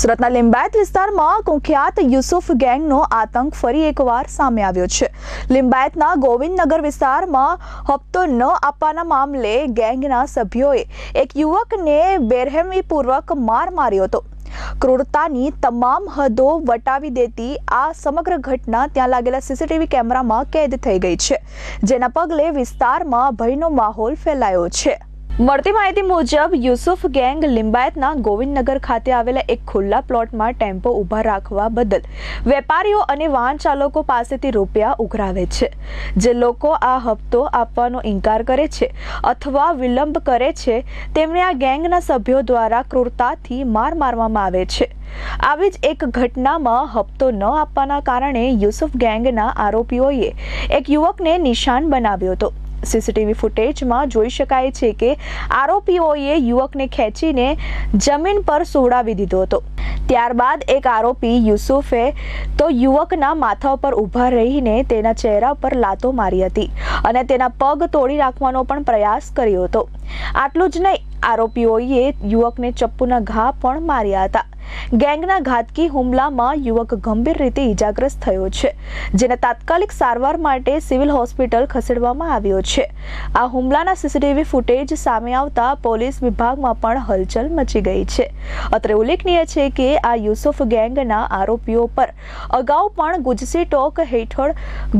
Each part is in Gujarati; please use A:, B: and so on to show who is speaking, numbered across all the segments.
A: સુરતના લિંબાયત વિસ્તારમાં કુખ્યાત યુસુફ ગેંગનો આતંક ફરી એકવાર સામે આવ્યો છે. લિંબાયતના ગોવિંદનગર વિસ્તારમાં હપ્તો ન આપવાના મામલે ગેંગના સભ્યોએ એક યુવકને બેરહેમીપૂર્વક માર માર્યો હતો. ક્રૂરતાની તમામ હદો વટાવી દેતી આ સમગ્ર ઘટના ત્યાં લાગેલા સીસીટીવી કેમેરામાં કેદ થઈ ગઈ છે, જેના પગલે વિસ્તારમાં ભયનો માહોલ ફેલાયો છે. મળતી માહિતી મુજબ, યુસુફ ગેંગ લિંબાયતના ગોવિંદનગર ખાતે આવેલા એક ખુલ્લા પ્લોટમાં ટેમ્પો ઊભા રાખવા બદલ વેપારીઓ અને વાહન ચાલકો પાસેથી રૂપિયા ઉઘરાવે છે. જે લોકો આ હપ્તો આપવાનો ઇનકાર કરે છે અથવા વિલંબ કરે છે, તેમને આ ગેંગના સભ્યો દ્વારા ક્રૂરતાથી માર મારવામાં આવે છે. આવી જ એક ઘટનામાં હપ્તો ન આપવાના કારણે યુસુફ ગેંગના આરોપીઓએ એક યુવકને નિશાન બનાવ્યો હતો. સીસીટીવી ફૂટેજમાં જોઈ શકાય છે કે આરોપીઓએ યુવકને ખેંચીને જમીન પર સોડાવી દીધો હતો. ત્યારબાદ એક આરોપી યુસુફે તો યુવકના માથા પર ઊભા રહીને તેના ચહેરા પર લાતો મારી હતી અને તેના પગ તોડી નાખવાનો પણ પ્રયાસ કર્યો હતો. આટલું જ નહીં, આરોપીઓએ યુવકને ચપ્પુના ઘા પણ માર્યા હતા. ગેંગના ઘાતકી હુમલામાં યુવક ગંભીર રીતે ઈજાગ્રસ્ત થયો છે, જેને તાત્કાલિક સારવાર માટે સિવિલ હોસ્પિટલ ખસેડવામાં આવ્યો છે. આ હુમલાના સીસીટીવી ફૂટેજ સામે આવતા પોલીસ વિભાગમાં પણ હલચલ મચી ગઈ છે. અત્રે ઉલ્લેખનીય છે કે આ યુસુફ ગેંગના આરોપીઓ પર અગાઉ પણ ગુજસી ટોક હેઠળ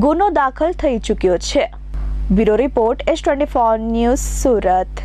A: ગુનો દાખલ થઈ ચૂક્યો છે. Bureau report S twenty four news Surat.